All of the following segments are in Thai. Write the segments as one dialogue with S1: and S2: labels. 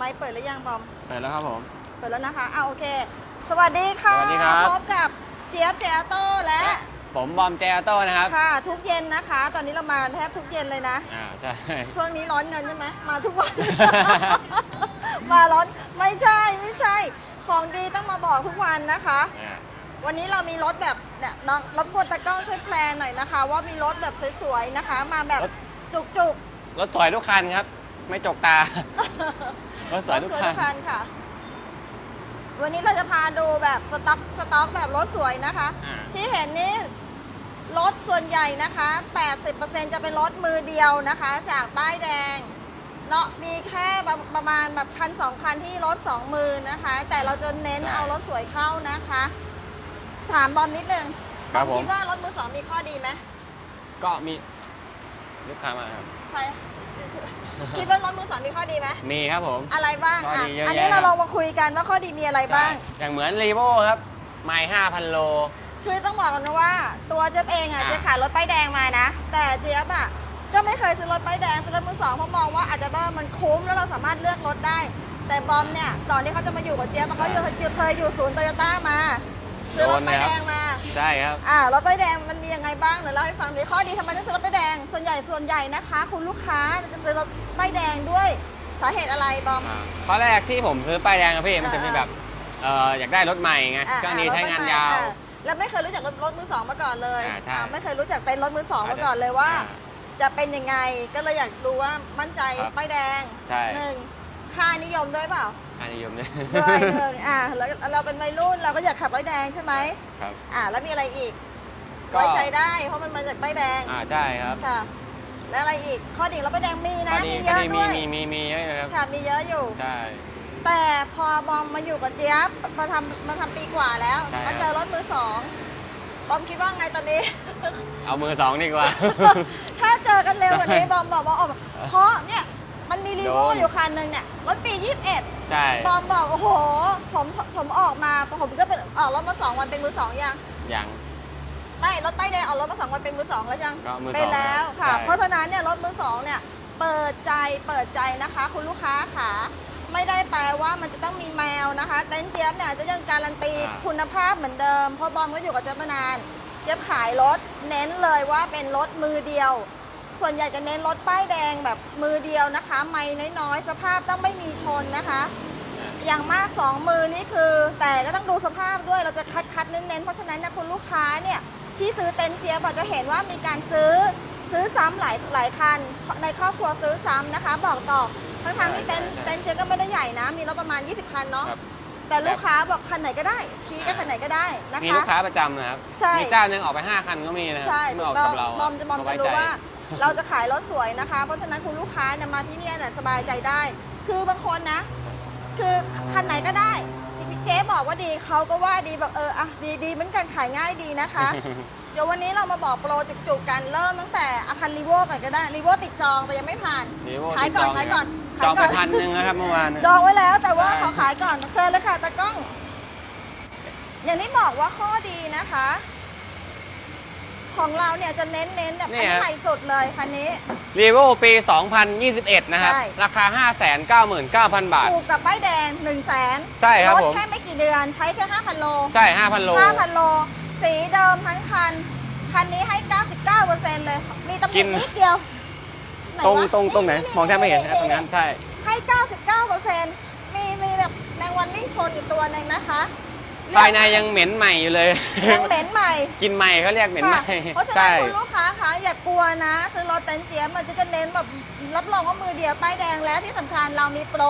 S1: ไม้เปิดหรือยังบอม
S2: เสร็จแล้วครับผม
S1: เปิดแล้วนะคะอ่าโอเค สวัสดีค่ะ
S2: สวัสดีครับ
S1: พบกับเจี๊ยบเจโต้และ
S2: ผมบอมเจอโต้นะครับ
S1: ค่ะ ทุกเย็นนะคะ ตอนนี้เรามาแทบทุกเย็นเลยนะ
S2: อ่าใช่
S1: ช่วงนี้ร้อนเงินใช่ไหมมาทุกวัน มาร้อนไม่ใช่ไม่ใช่ ของดีต้องมาบอกทุกวันนะคะ
S2: อ่า
S1: วันนี้เรามีรถแบบเนี่ยน้องรบกวนตากล้องช่วยแพลนหน่อยนะคะ ว่ามีรถแบบสวยๆนะคะ มาแบบจุกๆ
S2: รถสวยทุกคันครับ ไม่จกตา รถสวยทุกคัน
S1: รถคันค่ะ วันนี้เราจะพาดูแบบสต็อกสต็อกแบบรถสวยนะคะ
S2: อ่า
S1: ที่เห็นนี่รถส่วนใหญ่นะคะ 80%จะเป็นรถมือเดียวนะคะ จากป้ายแดง เนาะมีแค่ประประมาณแบบคันสองคันที่รถสองมือนะคะ แต่เราจะเน้นเอารถสวยเข้านะคะ ถามบอมนิดนึง
S2: ครับผม
S1: คิดว่ารถมือสองมีข้อดีไหม
S2: ก็มี ลูกค้ามาครับ
S1: ใครคิดว่ารถมือสองมีข้อดีไหม
S2: มีครับผม
S1: อะไรบ้าง
S2: ข้อ
S1: อะ
S2: ดีเยอะ
S1: อันนี้
S2: แยะ
S1: เรา
S2: ครับ
S1: ลองมาคุยกันว่าข้อดีมีอะไรบ้าง
S2: ใช่อย่างเหมือนรีโวครับ ไม่ห้าพันโล
S1: คือต้องบอกกันนะว่า ตัวเจี๊ยบเองอะ
S2: อะ
S1: เจะขายรถป้ายแดงมานะ แต่เจี๊ยบอะก็ไม่เคยซื้อรถป้ายแดงซื้อรถมือสองเพราะมองว่าอาจจะว่ามันคุ้มแล้วเราสามารถเลือกรถได้ แต่บอมเนี่ยตอนที่เขาจะมาอยู่กับเจี๊ยบอะเขาอยู่เคยอยู่ศูนย์โตโยต้ามา ซื้อรถป้ายแดงมา
S2: ใช่ครับ
S1: อ่ารถป้ายแดงมันมียังไงบ้างเดี๋ยวเล่าให้ฟังดิข้อดีทำไมต้องซื้อรถป้ายแดง ส่วนใหญ่ส่วนใหญ่นะคะ คุณลูกค้าจะซื้อรถป้ายแดงด้วยสาเหตุอะไรบอม
S2: อ่าข้อแรกที่ผมซื้อป้ายแดงครับพี่มันจะมี
S1: อ่า
S2: แบบเอ่ออยากได้รถใหม่ไง
S1: อะ
S2: เครื่องดี
S1: อะ
S2: ใช้งาน
S1: รถไฟ
S2: ยาว
S1: อะแล้วไม่เคยรู้จักรถรถมือสองมาก่อนเลย
S2: อ่าใช่
S1: อ่าไม่เคยรู้จักเต็นท์รถมือสอง
S2: อาจ
S1: มา
S2: จะ
S1: ก่อนเลยว่า
S2: อ่า
S1: จะเป็นยังไงก็เลยอยากรู้ว่ามั่นใจ
S2: ครับ
S1: ป้ายแดง
S2: ใช่
S1: หนึ่งค่านิยมด้วยเปล่า
S2: ค่านิยมเนี่ย
S1: ด้วยหนึ่งอ่าแล้วเราเป็นวัยรุ่นเราก็อยากขับป้ายแดงใช่ไหม
S2: ครับ
S1: อ่าแล้วมีอะไรอีก
S2: ก็
S1: ไว้ใจได้เพราะมันมาจากป้ายแดง
S2: อ่าใช่ครับ
S1: ค่ะ แล้วอะไรอีกข้อดีเราป้ายแดงมี
S2: ข้
S1: นะ
S2: อดี
S1: มี
S2: ข้
S1: เย
S2: อ
S1: อะ
S2: ดีมี
S1: ด้วย
S2: มีมีมีเยอะครับ
S1: ค่ะมีเยอะอยู่
S2: ใช่
S1: แต่พอบอมมาอยู่กับเจี๊ยบมาทำมาทำปีกว่าแล้ว
S2: ใช่
S1: มาเจอรถมือสองบอมคิดว่าไงตอนนี้
S2: เอามือสองดีกว่า
S1: ถ้าเจอกันเร็วกว่านี้บอมบอกว่าออกมาเพราะเนี่ย มันมีรีโว
S2: โดน
S1: อยู่คันหนึ่งเนี่ยรถปี 21
S2: ใช่
S1: บอมบอกโอ้โห ผมผมออกมาผมก็เป็นออกรถมาสองวันเป็นมือสองยัง
S2: ยัง
S1: ไม่รถป้ายแดงออกรถมาสองวันเป็นมือสองแล้วยัง
S2: ก็มือสอง
S1: เป็นแล้วค่ะ
S2: ใช่
S1: เพราะฉะนั้นเนี่ยรถมือสองเนี่ยเปิดใจเปิดใจนะคะ คุณลูกค้าค่ะไม่ได้แปลว่ามันจะต้องมีแมวนะคะเต้นเจี๊ยบเนี่ยจะยังการันตีคุณภาพเหมือนเดิมเพราะบอมก็อยู่กับเจี๊ยบมานาน เจี๊ยบขายรถเน้นเลยว่าเป็นรถมือเดียว ส่วนใหญ่จะเน้นรถป้ายแดงแบบมือเดียวนะคะ ไม่น้อยๆ สภาพต้องไม่มีชนนะคะ อย่างมากสองมือนี่คือ แต่ก็ต้องดูสภาพด้วยเราจะคัดคัดๆเน้นๆเพราะฉะนั้นนะคุณลูกค้าเนี่ยที่ซื้อเต็นท์เจี๊ยบอะจะเห็นว่ามีการซื้อซื้อซ้ำหลายหลายคัน ในครอบครัวซื้อซ้ำนะคะ บอกต่อทั้งทางๆที่เต็นท์
S2: ใช่
S1: เต็นท์เจี๊ยบก็ไม่ได้ใหญ่นะ มีรถประมาณ 20 คันเนาะ
S2: ครับ
S1: แต่ลูกค้าบอกคันไหนก็ได้ ชี้ก็คันไหนก็ได้นะคะ
S2: มีลูกค้าประจำนะครับ
S1: ใช่
S2: มีเจ้าหนึงออกไป 5 คันก็มีนะครับ
S1: ใช่
S2: ไม่
S1: ถู
S2: ออก
S1: กต้อ
S2: กั
S1: ง
S2: บเรา
S1: บอมจะบอม
S2: ไจะ
S1: รู้
S2: ใจ
S1: ว่า เราจะขายรถสวยนะคะ เพราะฉะนั้นคุณลูกค้าเนี่ยมาที่เนี่ยน่ะสบายใจได้ คือบางคนนะ คือคันไหนก็ได้เจ๊บอกว่าดีเขาก็ว่าดีแบบเอออะดีดีเหมือนกันขายง่ายดีนะคะ เดี๋ยววันนี้เรามาบอกโปรจุกๆกันเริ่มตั้งแต่อาคันรีโวก่อนก็ได้รีโวติดจองแต่ยังไม่ผ่าน
S2: รีโว
S1: ขายก่อน
S2: ติด
S1: ขายก่อน
S2: จอง
S1: ขายก่
S2: ไป
S1: อน
S2: พันหนึ่งนะครับเมื่อวาน
S1: จองไว้แล้วแต่ว่า
S2: ใช่
S1: ขอขายก่อนเชิญเลยค่ะตากล้อง อย่างที่บอกว่าข้อดีนะคะ ของเราเนี่ยจะเน้นเน้นๆแบบอันนี้ใหม่สุดเลยคันนี้
S2: รีโวปี 2021 นะครับ
S1: ใช่
S2: ราคา 599,000 บาท
S1: ถูกกับป้ายแดง1นึ่งแสน
S2: ใช่ครับ
S1: รถ
S2: ผม
S1: แค่ไม่กี่เดือนใช้แค่ 5,000 โล
S2: ใช่ 5,000 โล
S1: 5,000 โล สีเดิมทั้งคัน คันนี้ให้ 99%เลย มีตำห
S2: กิ
S1: นิ
S2: น
S1: นิดเดียวไหน
S2: ตรง
S1: วะ
S2: ตรงตรงไหน มองแทบไม่เห็นนะตรงนั้น ใช่
S1: ให้ 99%มีมีแบบแมงวันวิ่งชนอยู่ตัวหนึ่งนะคะ
S2: ภายในยังเหม็นใหม่อยู่เลย
S1: ยังเหม็นใหม่
S2: กินใหม่เขาเรียกเหม็นให
S1: ค่ะ
S2: ม่
S1: เพราะฉะนั้
S2: ใช่
S1: นคุณลูกค้าคะอย่ากลัวนะ ซื้อรถเต็นท์เจี๊ยบมันจะจะเน้นแบบรับรองว่ามือเดียวป้ายแดงและที่สำคัญเรามีโปร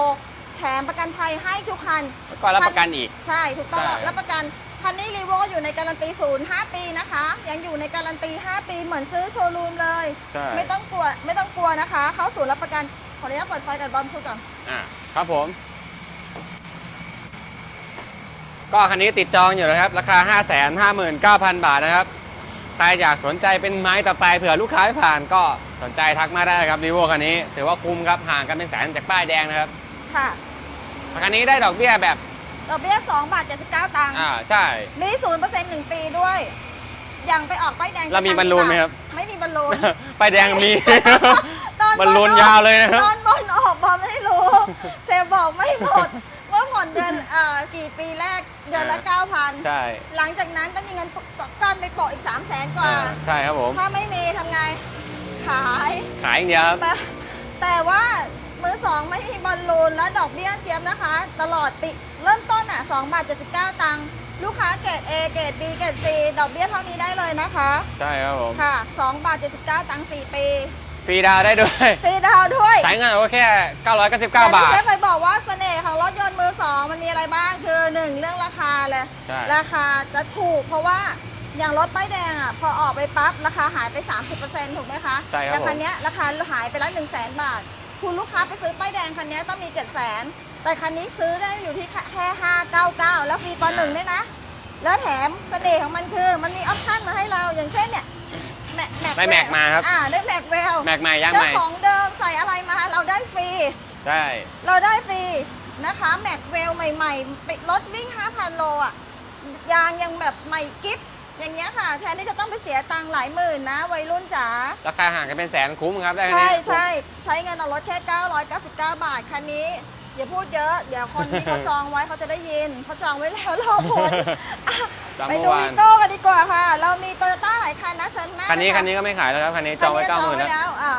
S1: แถมประกันภัยให้ทุกคัน
S2: แล้วก็รับประกันอีก
S1: ใช่ถูกต้อง
S2: ใช่
S1: รับประกันคันนี้รีโวอยู่ในการันตีศูนย์5ปีนะคะ ยังอยู่ในการันตี 5 ปีเหมือนซื้อโชว์รูมเลย
S2: ใช่
S1: ไม่ต้องกลัวไม่ต้องกลัวนะคะ เข้าศูนย์รับประกันขออนุญาตเปิดไฟกันบอมพูดก่อน
S2: อ่าครับผม ก็คันนี้ติดจองอยู่นะครับ ราคา 559,000 บาทนะครับใครอยากสนใจเป็นไม้ต่อไปเผื่อลูกค้าไม่ผ่านก็สนใจทักมาได้ครับรีโวคันนี้ ถือว่าคุ้มครับห่างกันเป็นแสนจากป้ายแดงนะครับ
S1: ค่ะ
S2: คันนี้ได้ดอกเบี้ยแบบ
S1: ดอกเบี้ย2บาท79 ตังค์
S2: อ่าใช่
S1: มีศูนย์เปอร์เซ็นต์หนึ่งปีด้วยยังไปออกป้ายแดง
S2: เรามีบอลลูนไหมครับ
S1: ไม่มีบอลลูน
S2: ป้ายแดงมี
S1: ตออน
S2: มันลุนยาวเลยนะครับ
S1: ตอนบอลออกบอลไม่รู้แต่บอกไม่หมด ว่าผ่อนเดือนเอ่อกี่ปีแรกเดือนละ
S2: อ่า
S1: 9,000
S2: ใช่
S1: หลังจากนั้นต้องมีเงินก้อนไปโปะอีก3 0 0แสนกว่า
S2: อ่าใช่ครับผม
S1: ถ้าไม่มีทำไง ขาย
S2: ขายอย่างเดียวครับ
S1: แต่แต่ว่ามือสองไม่มีบอลลูนและดอกเบี้ยเจี๊ยบนะคะ ตลอดปีเริ่มต้นอะ2บาท79ตังค์ลูกค้าเกรด A เกรด B เกรด C ดอกเบี้ยเท่านี้ได้เลยนะคะ
S2: ใช่ครับผม
S1: ค่ะ2บาท79ตังค์4ปี
S2: ฟรีดาวน์ได้ด้วย
S1: ฟรีดาวน์ด้วย
S2: ใช้เงินเอาแค่ 999 บา
S1: แต่
S2: ท
S1: ที่เชฟเคยบอกว่าเสน่ห์ของรถยนต์ มือสองมันมีอะไรบ้างคือหนึ่งเรื่องราคาเลย
S2: ใช่
S1: ราคาจะถูกเพราะว่าอย่างรถป้ายแดงอะพอออกไปปั๊บราคาหายไป 30%ถูกไหมคะ
S2: ใช่ครับ
S1: แต่คัน
S2: ผม
S1: เนี้ยราคาหายไปละ1 0 0 0 0แบาท คุณลูกค้าไปซื้อป้ายแดงคันเนี้ยต้องมี 7 0 0 0 0 0แต่คันนี้ซื้อได้อยู่ที่แค่599 แล้วฟรีปหนึ่งด้วยนะ แล้วแถมเสน่ห์ของมันคือ มันมีออปชั่นมาให้เราอย่างเช่นเนี่ยแม็กแม็ก
S2: ได้แม็กมาครับ
S1: อ่าได้แม็กเวล
S2: แม็กใหม่ย่าง
S1: เจ้า
S2: ใหม่
S1: ของเดิมใส่อะไรมาเราได้ฟรี
S2: ใช่
S1: เราได้ฟรี นะคะแม็กเวลใหม่ๆปิดรถวิ่ง 5,000 โลอะยางยังแบบใหม่กิฟอย่างเงี้ยค่ะ แทนที่จะต้องไปเสียตังค์หลายหมื่นนะ วัยรุ่นจ๋า
S2: ราคาห่างกันเป็นแสนคุ้มครับได้คัน
S1: ใช่
S2: นี้
S1: ใช่ใช้เงินเอารถแค่ 999 บาทคันนี้อย่าพูดเยอะ เดี๋ยวคนที่เขาจองไว้เขาจะได้ยินเขาจองไว้แล้วรอผลอะ
S2: จอง
S1: ไป
S2: เมื่
S1: ดู
S2: อวา
S1: วิ
S2: น
S1: โก้กันดีกว่าค่ะ เรามีโตโยต้าหลายคันนะเชิญมาก
S2: คันนี้ะะคันนี้ก็ไม่ขายแล้วครับคันนี้จองไว้
S1: คั
S2: เก้านห
S1: นี้
S2: มื่น
S1: จอง
S2: แล้ว
S1: ไว้แล้วอะ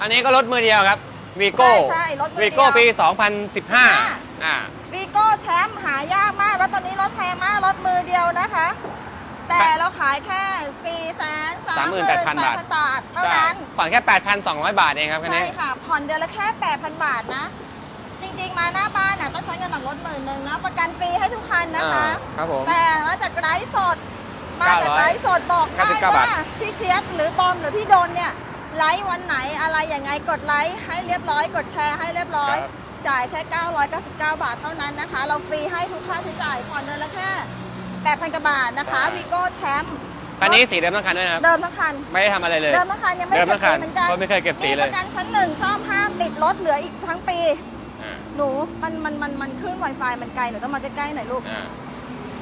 S2: อันนี้ก็รถมือเดียวครับ วีโก้
S1: ใช่ใช่รถมือเดียว
S2: วีโก้ปี 2015 อ่า
S1: วีโก้แชมป์หายากมาก แล้วตอนนี้รถแพงมากรถมือเดียวนะคะ แต่เราขายแค่4 3 3 8 0 0
S2: 38,000
S1: 0 บาท เท่า
S2: ใช่
S1: นั้น
S2: ผ่อนแค่ 8,200 บาทเองครับคัน
S1: ใช่
S2: นี้
S1: ค่ะ ผ่อนเดือนละแค่ 8,000 บาทนะ จริงๆ มาหน้าบ้านน่ะต้องใช้เงินหลังรถหมื่นหนึ่งนะ ประกันฟรีให้ทุกคันนะคะ
S2: อ่าครับผม
S1: แต่มาจากไลฟ์สด มาจาก
S2: 900
S1: ไลฟ์สดบอกได้
S2: 99
S1: ว่า
S2: บาท
S1: พี่เจี๊ยบหรือบอมหรือพี่โดนเนี่ย ไลฟ์วันไหนอะไรอย่างไงกดไลค์ให้เรียบร้อย กดแชร์ให้เรียบร้อย
S2: ครับ
S1: จ่ายแค่ 999 บาทเท่านั้นนะคะ เราฟรีให้ทุกค่าใช้จ่ายผ่อนเดือนละแค่ 8,000กว่าบาทนะคะวีโก้แชมป์
S2: คันนี้สีเดิมทั้งคันด้วยนะครับ
S1: เดิมทั้งคัน
S2: ไม่ได้ทำอะไรเลย
S1: เดิมทั้งคันยังไม่
S2: เดิม
S1: เก็
S2: ทั้
S1: บ
S2: งคั
S1: สี
S2: น
S1: เหมือนกัน
S2: เพราะไม่เคยเก็บสีเลย
S1: มีประกันชั้นหนึ่งซ่อมห้ามติดรถเหลืออีกทั้งปี
S2: อ่า
S1: หนู มัน มัน มัน มันขึ้น Wi-Fi มันไกล หนูต้องมาใกล้ๆหน่อยลูก
S2: อ่า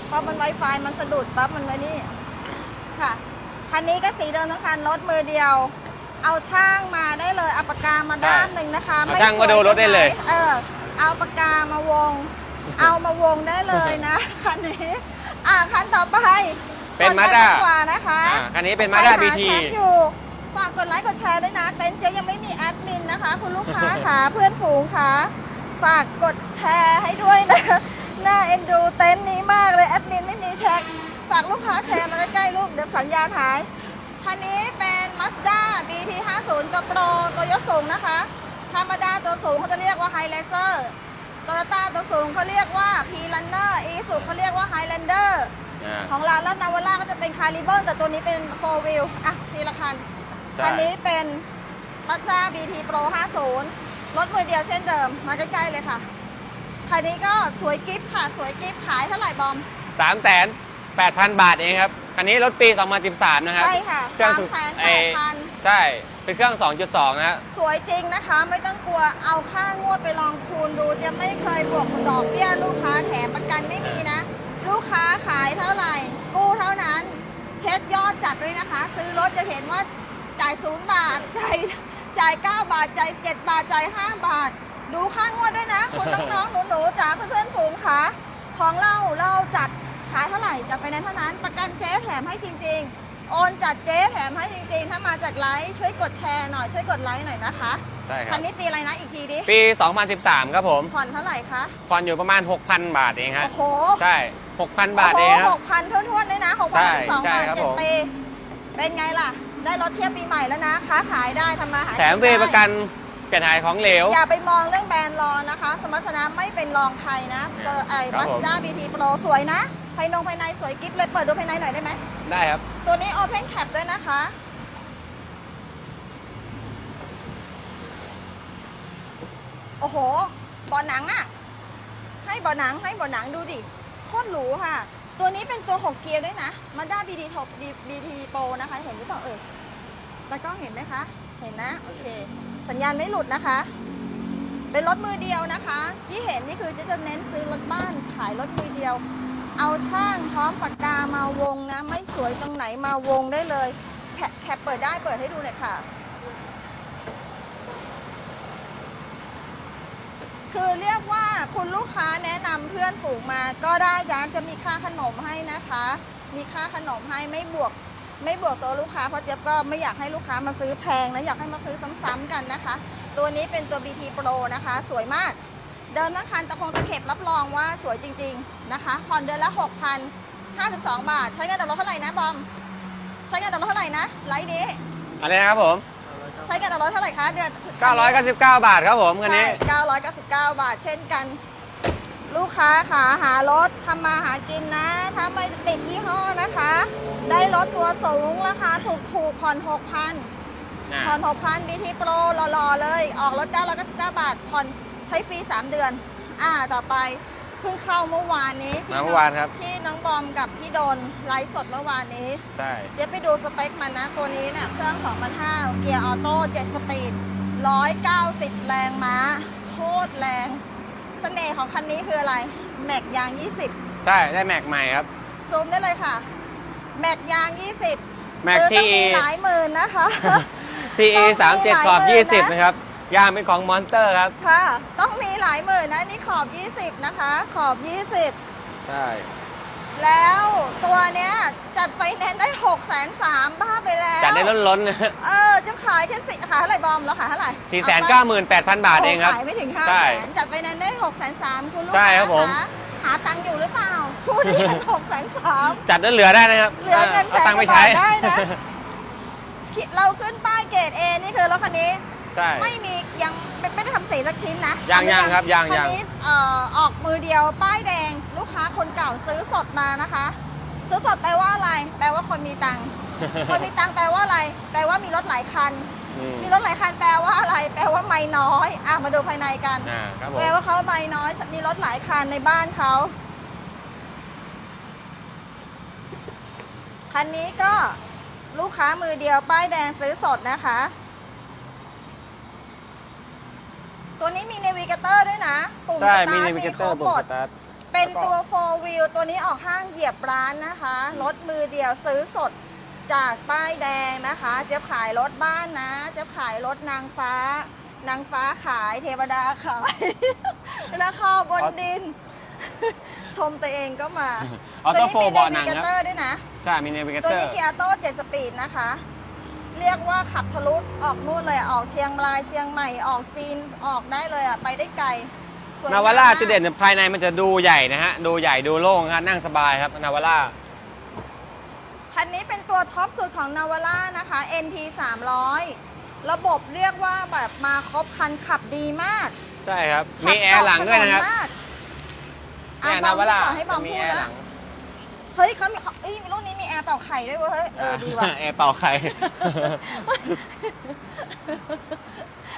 S1: เพราะมัน Wi-Fi มันสะดุดปั๊บ มันไว้นี่ ค่ะ คันนี้ก็สีเดิมทั้งคัน รถมือเดียว เอาช่างมาได้เลยเอาปากกามาด้ามหนึ่งนะคะ
S2: เอา
S1: ไม่
S2: ช่างมาดูรถได้เลย
S1: สวตงหนเออเอาปากกามาวง เอามาวงได้เลยนะ คันนี้ อะคันต่อไป
S2: เป็น
S1: กด
S2: มา
S1: ไล
S2: ด้า
S1: ค์กว่านะคะ
S2: อ่าคันนี้เป็นมาด้า
S1: ไป
S2: บี
S1: ห
S2: ที
S1: แชทอยู่ฝากกดไลค์กดแชร์ด้วยนะ เต็นท์เจ๊ยังไม่มีแอดมินนะคะ คุณลูกค้าค่ะเพื่อนฝูงค่ะ ฝากกดแชร์ให้ด้วยนะน่าเอ็นดูเต็นท์นี้มากเลยแอดมินไม่มีแช็คฝากลูกค้าแชร์มาใกล้ๆลูกเดี๋ยวสัญญาณหายคันนี้เป็น Mazda BT 50กับโปรตัวยกสูงนะคะ ธรรมดาตัวสูงเขาจะเรียกว่า High Racer โตโยต้าตัวสูงเขาเรียกว่า P Runner อีสุเขาเรียกว่า Highlander
S2: อ่า
S1: ของเราแล้วนาวาร่าก็จะเป็นคาริเบิลแต่ตัวนี้เป็นโฟวิลอะทีละคัน
S2: ใช่
S1: คันนี้เป็น Mazda BT Pro 50 รถมือเดียวเช่นเดิม มาใกล้ๆเลยค่ะ คันนี้ก็สวยกิฟต์ค่ะ สวยกิฟต์ขายเท่าไหร่บอม
S2: สามแสนแปดพันบาทเองครับ คันนี้รถปี 2013 นะครับ
S1: ใช่ค่ะ
S2: เครื่อง
S1: สาม
S2: สุด
S1: แสน
S2: เอ่
S1: แป
S2: อ
S1: ดพัน
S2: ใช่ เป็นเครื่อง 2.2 นะฮะ
S1: สวยจริงนะคะ ไม่ต้องกลัวเอาค่างวดไปลองคูณดูจะไม่เคยบวกดอกเบี้ยลูกค้าแถมประกันไม่มีนะ ลูกค้าขายเท่าไหร่ กู้เท่านั้น เช็คยอดจัดด้วยนะคะ ซื้อรถจะเห็นว่าจ่ายศูนย์บาทจ่ายจ่าย9บาทจ่าย7บาทจ่าย5บาท ดูค่างวดด้วยนะ คุณน้องๆหนูๆจ๋าเพื่อนๆฝูงค่ะของเราเราจัดขายเท่าไหร่จัดไฟแนนซ์เท่านั้น ประกันเจ๊แถมให้จริง ๆ โอนจัดเจ๊แถมให้จริง ๆ ถ้ามาจากไลฟ์ช่วยกดแชร์หน่อยช่วยกดไลค์หน่อยนะคะ
S2: ใช่ครั
S1: คั
S2: บ
S1: นนี้ปีอะไรนะอีกทีดิ
S2: ปี 2013 ครับผม
S1: ผ่อนเท่าไหร่คะ
S2: ผ่อนอยู่ประมาณ 6,000 บาทเองฮะ
S1: โอ้โห
S2: ใช่ 6,000 บาทเองครับ
S1: หกพันทวนๆด้วยนะหกพัน
S2: ใช่
S1: สอง
S2: ใช่
S1: บาท
S2: ครับ
S1: เจ็
S2: ผ
S1: ด
S2: ม
S1: ปีเป็นไงล่ะ ได้รถเทียบปีใหม่แล้วนะค้าขายได้ทำมาหากิน
S2: แถมฟรี
S1: ได้
S2: ประกันเปลี่ยนถ่ายของเหลว
S1: อย่าไปมองเรื่องแบรนด์รองนะคะ สมรรถนะไม่เป็นรองใครนะเจอไอ้
S2: ครั
S1: มา
S2: บ
S1: ส
S2: ผม
S1: ด้าบีทีโปรสวยนะ ภายนงภายในสวยกิ๊บเลยเปิดดูภายในหน่อยได้ไหม
S2: ได้ครับ
S1: ตัวนี้ Open Cap ด้วยนะคะ โอ้โหเบาะหนังอะให้เบาะหนังให้เบาะหนังดูดิโคตรหรูค่ะ ตัวนี้เป็นตัว6เกียร์ด้วยนะมาด้าบีดีท็อปบีทีโปรนะคะ เห็นหรือเปล่าเอ่ยตากล้องเห็นไหมคะ เห็นนะ โอเค สัญญาณไม่หลุดนะคะ เป็นรถมือเดียวนะคะ ที่เห็นนี่คือเจะจะเน้นซื้อรถบ้านขายรถมือเดียว เอาช่างพร้อมปากกามาวงนะ ไม่สวยตรงไหนมาวงได้เลย แคปแคปเปิดได้เปิดให้ดูหน่อยค่ะ คือเรียกว่าคุณลูกค้าแนะนำเพื่อนฝูงมาก็ได้ร้านจะมีค่าขนมให้นะคะ มีค่าขนมให้ไม่บวก ไม่บวกตัวลูกค้าเพราะเจี๊ยบก็ไม่อยากให้ลูกค้ามาซื้อแพงนะอยากให้มาซื้อซ้ำๆกันนะคะ ตัวนี้เป็นตัว BT Pro นะคะ สวยมาก เดินทั้งคันตะคงตะเข็บรับรองว่าสวยจริง ๆนะคะผ่อนเดือนละ 6,052 บาท ใช้เงินดอกรถเท่าไหร่นะบอม ใช้เงินดอกรถเท่าไหร่นะไลฟ์นี้
S2: อะไรนะครับผม
S1: ใช้เงินดอกรถเท่าไหร่คะเดือน
S2: 999 บาทครับผมคันนี้
S1: ใช่999 บาท เช่นกัน ลูกค้าขาหารถทำมาหากินนะถ้าไม่ติดยี่ห้อนะคะ ได้รถตัวสูงราคาถูกถูกๆผ่อน 6,000
S2: อ่า
S1: ผ่อน6,000 BT Pro หล่อๆเลย ออกรถ999บาทผ่อน ใช้ฟรี 3 เดือน อ่า ต่อไปเพิ่งเข้าเมื่อวานนี้ที่
S2: มาเมื่อวานครับ
S1: ที่น้องบอมกับพี่โดนไลฟ์สดเมื่อวานนี้
S2: ใช่
S1: เจ๊ไปดูสเปคมันนะ ตัวนี้เนี่ยเครื่อง2,500เกียร์ออโต้7สปีด190 แรงม้า โคตรแรงเสน่ห์ของคันนี้คืออะไร แม็กยาง 20
S2: ใช่ได้แม็กใหม่ครับ
S1: ซูมได้เลยค่ะ แม็กยาง 20
S2: แม็ก
S1: คือ
S2: ที
S1: ต้องมีหลายหมื่นนะคะ
S2: TE
S1: ต้องมีหลาย
S2: 37ขอบ
S1: หมื่นนะ
S2: 20นะครับ ยางเป็นของมอนสเตอร์ครับ
S1: ค่ะ ต้องมีหลายหมื่นนะนี่ขอบ 20 นะคะ ขอบ
S2: ใช่
S1: 20 แล้วตัวเนี้ยจัดไฟแนนซ์ได้6 3 0 0 0บ้าไปแล้ว
S2: จัดได้ล้นๆนะ
S1: เออจะขายแค่สิขายเท่าไหร่บอมเราขายเท่าไหร่
S2: 498,000บาทเองครับ
S1: ขายไม่ถึงห้า
S2: ใช่
S1: แสนจัดไฟแนนซ์ได้หกแสนสามคุณลูก
S2: ใช่
S1: ค้า
S2: ครับผมะ
S1: หาตังค์อยู่หรือเปล่าพูดที่หกแสนสาม
S2: จัดได้เหลือได้นะครับ
S1: เหลือเงิน
S2: เอาตังค์ไป
S1: แสนกว่า
S2: ใช้
S1: บาทได้นะ เราขึ้นป้ายเกรดเอนี่คือรถคันนี้
S2: ใช่
S1: ไม่มียังไม่ไม่ได้ทำสีสักชิ้นนะ
S2: ยัง
S1: ทำ
S2: ยังครับยัง
S1: คัน
S2: ยัง
S1: นี้เอ่อออกมือเดียวป้ายแดง ลูกค้าคนเก่าซื้อสดมานะคะ ซื้อสดแปลว่าอะไร แปลว่าคนมีตังค์ คนมีตังค์แปลว่าอะไร แปลว่ามีรถหลายคัน
S2: อืม
S1: มีรถหลายคันแปลว่าอะไร แปลว่าไม่น้อยอะมาดูภายในกัน
S2: อ่าครับผม
S1: แปลว่าเขาไม่น้อยมีรถหลายคันในบ้านเขาคันนี้ก็ลูกค้ามือเดียวป้ายแดงซื้อสดนะคะ ตัวนี้มีเนวิเกเตอร์ด้วยนะปุ่ม
S2: ใช่
S1: สตา
S2: มี
S1: ร์
S2: เน
S1: ท
S2: วิเก
S1: มี
S2: เต
S1: ค
S2: อ
S1: ร
S2: ร์
S1: บ
S2: ปุ่
S1: ห
S2: ม
S1: ม
S2: ส
S1: ด
S2: ตาร์ท
S1: เป็นตัว 4 wheel ตัวนี้ออกห้างเหยียบร้านนะคะรถมือเดียวซื้อสดจากป้ายแดงนะคะ เจะขายรถบ้านนะเจะขายรถนางฟ้า นางฟ้าขายเทวดาขาย ราคาบนดิน ชมตัวเองก็มา
S2: ออโต้โฟ
S1: ตัว
S2: เบาะ
S1: นี้
S2: หนั
S1: มี
S2: ง
S1: เนวิเก
S2: ค
S1: เต
S2: รั
S1: อบร์ด้วยนะ
S2: ใช่มีเนวิเก
S1: ตัว
S2: เตอร์
S1: นี้เกียร์โต้7สปีดนะคะ เรียกว่าขับทะลุออกนู่นเลยอะออกเชียงรายเชียงใหม่ออกจีนออกได้เลยอะไปได้ไกลสย
S2: นาวาร่าม
S1: ก
S2: จุดเด่นภายในมันจะดูใหญ่นะฮะ ดูใหญ่ดูโล่งครับนั่งสบายครับนาวาร่า
S1: คันนี้เป็นตัวท็อปสุดของนาวาร่านะคะ NT 300 ระบบเรียกว่าแบบมาครบคันขับดีมาก
S2: ใช่ครับ
S1: ขั
S2: มีแอร์หลังด้วยนะครับ
S1: เกาถมากอะ
S2: เนี่ย
S1: บอ
S2: นามวาร่า
S1: ต่อให้บอม
S2: มี
S1: พูด
S2: แอร์ห
S1: แล้
S2: ลั
S1: ว
S2: ง
S1: เฮ้ยเขามีเขาเอ้ยรุ่นนี้มีแอร์เป่าไข่ด้วยเว้ยเฮ้ยเออดีว่ะ
S2: แอร์เป่าไข่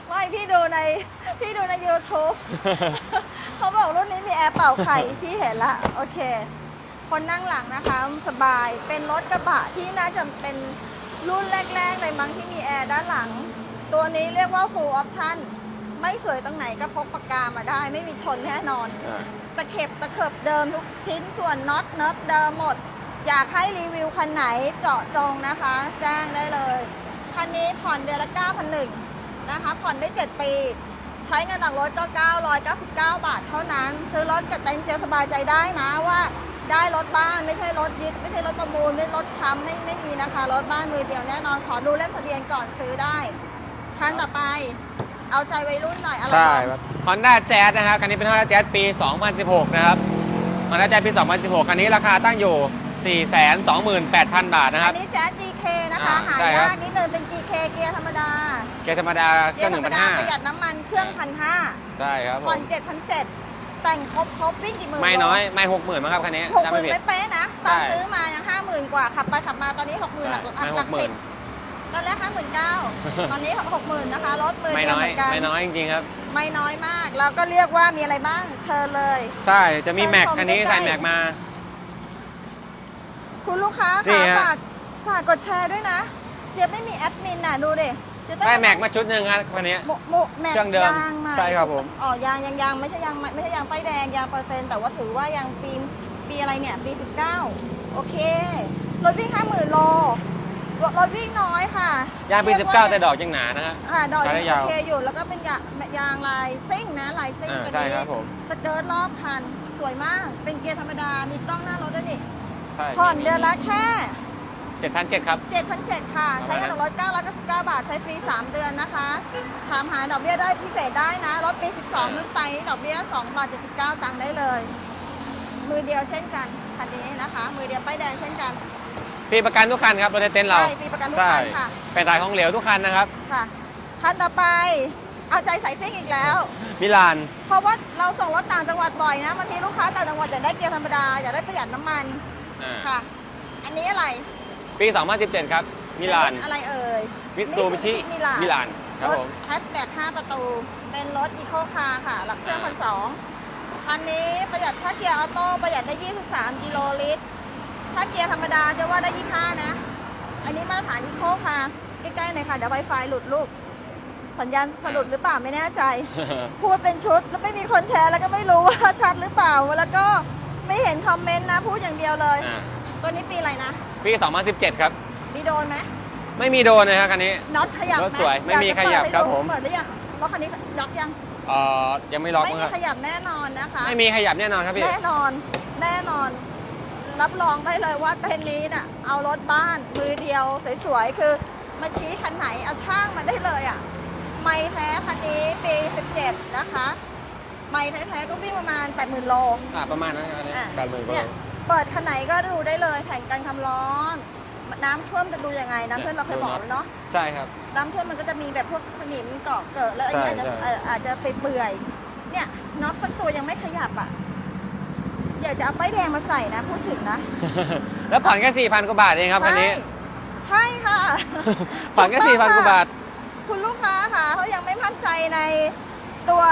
S1: ไม่พี่ดูในพี่ดูใน YouTube เขาบอกรุ่นนี้มีแอร์เป่าไข่ พี่เห็นละ โอเค คนนั่งหลังนะคะสบายเป็นรถกระบะที่น่าจะเป็นรุ่นแรก ๆ เลยมั้งที่มีแอร์ด้านหลัง ตัวนี้เรียกว่า full option ไม่สวยตรงไหนก็พกปากกามาได้ ไม่มีชนแน่นอน ตะเข็บตะเข็บเดิมทุกชิ้นส่วนน็อตเนิร์ดเดิมหมด อยากให้รีวิวคันไหนเจาะจงนะคะ แจ้งได้เลย คันนี้ผ่อนเดือนละ9,001นะคะ ผ่อนได้ 7 ปี ใช้เงินออกรถก็999 บาทเท่านั้น ซื้อรถกับเต็นเจลสบายใจได้นะว่าได้รถบ้านไม่ใช่รถยึด ไม่ใช่รถประมูล ไม่รถช้ำไม่ไม่มีนะคะ รถบ้านมือเดียวแน่นอนขอดูเล่มทะเบียนก่อนซื้อได้คันต่อไป เอาใจวัยรุ่นหน่อยอะไร
S2: ใช่
S1: ก่อน
S2: ฮอนด้าแจ๊นะครับ คันนี้เป็นฮอนด้าแจ๊ปี 2016 นะครับฮอนด้าแจ๊ปี 2016 คันนี้ราคาตั้งอยู่ 428,000 บาทนะค
S1: อั
S2: รับ
S1: นนี้แจ๊ส GK นะคะ
S2: อ่า
S1: หา
S2: ใช่ครับ
S1: ยากนิดนึงเป็น GK เกียร์ธรรมดา
S2: เกียร์ธรรมดา
S1: เกี
S2: ก็
S1: ยร์ธรรมดาประหยัด
S2: 1,500
S1: น้ำมันเครื่องพันห้า
S2: ใช่ครับผ
S1: ผ่อ
S2: ม
S1: นเจ็ดพันเจ็ดแต่งครบครบวิ่งกี่หมื่น
S2: ไม่น้อยไม่60,000มั้งครับคันนี้
S1: หกห
S2: จำ
S1: มื่
S2: ไม่
S1: น
S2: ผิด
S1: ไม่เป๊ะนะ ตอน
S2: ใช่
S1: ซื้อมายังห้าหมื่นกว่าขับไปขับมาตอนนี้หกหมื่นหลักหลัก
S2: ไม่
S1: หลักสิบ
S2: 60,000
S1: ตอนแรกห้าหมื่นเก้าตอนนี้หกหมื่นนะคะรถมือ
S2: ไม่
S1: เดียว
S2: น้อ
S1: เห
S2: ย
S1: มือนกัน
S2: ไม่น้อยจริงๆครับ
S1: ไม่น้อยมาก เราก็เรียกว่ามีอะไรบ้างเชิญเลย
S2: ใช่จะมีแม็ก
S1: ชม
S2: คันนี้
S1: ใกล้ๆ
S2: ใส่แม็กมา
S1: คุณลูกค้า
S2: นี่
S1: ค่ะ
S2: ฮะ
S1: ฝากฝากกดแชร์ด้วยนะ เจี๊ยบไม่มีแอดมินน่ะดูดิเจี๊ยบต้อง
S2: ได้แม็กมาชุดหนึ่งครับคันนี้
S1: โมโมแม็ก
S2: เครื่องเดิม
S1: ยางใหม่
S2: ใช่ครับผม
S1: อ๋อยางยางยางไม่ใช่ยางใหม่ไม่ใช่ยางป้ายแดงยางเปอร์เซ็นต์แต่ว่าถือว่ายางปีปีอะไรเนี่ยปี 19 โอเครถวิ่ง 50,000 โล รถรถวิ่งน้อยค่ะ
S2: ยางปี
S1: รีกว่
S2: 19 แต่ดอกยังหนานะฮะ
S1: ค่ะดอกยัง
S2: ใช้ได้ยาว
S1: โอเคอยู่ แล้วก็เป็นยางยางลายซิ่งนะลายซิ่ง
S2: อ่า
S1: ตัว
S2: ใช่
S1: นี้
S2: ครับผม
S1: สเกิร์ตรอบคัน สวยมาก เป็นเกียร์ธรรมดา มีกล้องหน้ารถด้วยนี่
S2: ใช่
S1: ผ่อนเดือนละแค่
S2: 7,700ครับ
S1: 7,700 ค่ะ ใช้เงินรถ999บาท ใช้ฟรี 3 เดือนนะคะ ถามหาดอกเบี้ยได้พิเศษได้นะ รถปี 12ขึ้นไปดอกเบี้ย2บาท79 ตังค์ได้เลย มือเดียวเช่นกัน คันนี้นะคะ มือเดียวป้ายแดงเช่นกัน
S2: ฟรีประกันทุกคันครับรถในเต็นท์เรา
S1: ใช่ฟรีประกันทุก
S2: ใช่
S1: คันค่ะ
S2: เป็นสายของเหลวทุกคันนะครับ
S1: ค่ะคันต่อไปเอาใจใส่ซิ่งอีกแล้ว
S2: มิลาน
S1: เพราะว่าเราส่งรถต่างจังหวัดบ่อยนะบางทีลูกค้าต่างจังหวัดอยากได้เกียร์ธรรมดาอยากได้ประหยัดน้ำมัน
S2: อ่า
S1: ค่ะ อันนี้อะไร
S2: ปี 2017 ครับ มิลาน
S1: อะไรเอ่ย
S2: มิตซูบิชิ
S1: มิลาน
S2: มิลานครับผม
S1: แฮชแบ็ก5ประตู เป็นรถอีโคคาร์ค่ะ หลักเครื่องพันสองคันนี้ประหยัดถ้าเกียร์ออโต้ประหยัดได้ 23 กิโลลิตร ถ้าเกียร์ธรรมดาจะว่าได้25นะ อันนี้มาตรฐานอีโคคาร์ใกล้ๆหน่อยค่ะ เดี๋ยวไวไฟหลุดลูก สัญญาณสะดุดหรือเปล่าไม่แน่ใจ พูดเป็นชุดแล้วไม่มีคนแชร์แล้วก็ไม่รู้ว่าชัดหรือเปล่า แล้วก็ไม่เห็นคอมเมนต์นะ พูดอย่างเดียวเลย
S2: อ่า
S1: ตัวนี้ปีอะไรนะ
S2: ปี2017 ครับ
S1: มีโดนไหม
S2: ไม่มีโดนนะครับคันนี้
S1: น็อตขยับไห
S2: รถสวยไม่มี
S1: อากจะ
S2: ขยับ
S1: เปิดให้
S2: ครับ
S1: ดู
S2: ผม
S1: เปิดหรือยังรถคันนี้ล็อกยัง
S2: เอ่อยังไม่ล็อก
S1: ไม่
S2: มั้ง
S1: มี
S2: ครับ
S1: ขยับแน่นอนนะคะ
S2: ไม่มีขยับแน่นอนครับพี่
S1: แน่นอน แน่นอน รับรองได้เลยว่าเทนนี้น่ะเอารถบ้านมือเดียวสวยๆคือมาชี้คันไหนเอาช่างมาได้เลยอะไม่แท้คันนี้ปี 17 นะคะไม่แท้ๆก็วิ่งประมาณ 80,000 โล
S2: อ่าประมาณนั้นครับอันนี้
S1: อะ
S2: การเมือง
S1: เนี่ยเปิดคันไหนก็ดูได้เลยแผ่นกันความร้อน น้ำท่วมจะดูยังไง น้ำท่วมเราเคยบอกแล้วเนาะ
S2: ใช่ครับ
S1: น้ำท่วมมันก็จะมีแบบพวกสนิมเกาะเกิดแล้วอันนี้อาจจะ
S2: ใช่ใช่
S1: เอ่ออาจจะไปเปื่อยๆเนี่ยน็อตสักตัวยังไม่ขยับอะ อยากจะเอาป้ายแดงมาใส่นะพูดถึงนะ
S2: แล้วผ่อนแค่4,000กว่าบาทเองครับคันนี้
S1: ใช่ใช่ค่ะ
S2: ผ่อนแค่
S1: ถูต้อง
S2: 4,000กว่าบาท
S1: คุณลูกค้าค่ะเขายังไม่มั่นใจในตัว